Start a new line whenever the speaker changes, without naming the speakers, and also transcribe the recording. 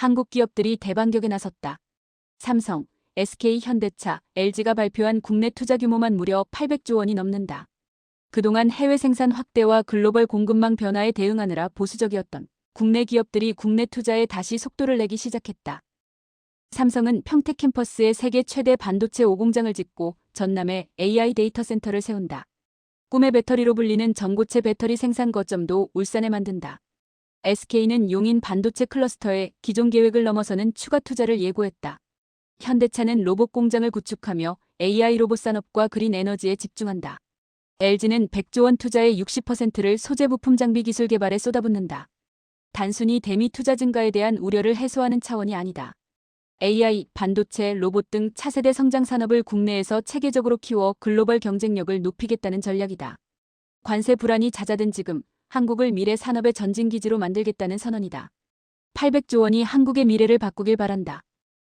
한국 기업들이 대반격에 나섰다. 삼성, SK 현대차, LG가 발표한 국내 투자 규모만 무려 800조 원이 넘는다. 그동안 해외 생산 확대와 글로벌 공급망 변화에 대응하느라 보수적이었던 국내 기업들이 국내 투자에 다시 속도를 내기 시작했다. 삼성은 평택 캠퍼스에 세계 최대 반도체 5공장을 짓고 전남에 AI 데이터 센터를 세운다. 꿈의 배터리로 불리는 전고체 배터리 생산 거점도 울산에 만든다. SK는 용인 반도체 클러스터에 기존 계획을 넘어서는 추가 투자를 예고했다. 현대차는 로봇 공장을 구축하며 AI 로봇 산업과 그린 에너지에 집중한다. LG는 100조 원 투자의 60%를 소재 부품 장비 기술 개발에 쏟아붓는다. 단순히 대미 투자 증가에 대한 우려를 해소하는 차원이 아니다. AI, 반도체, 로봇 등 차세대 성장 산업을 국내에서 체계적으로 키워 글로벌 경쟁력을 높이겠다는 전략이다. 관세 불안이 잦아든 지금 한국을 미래 산업의 전진 기지로 만들겠다는 선언이다. 800조 원이 한국의 미래를 바꾸길 바란다.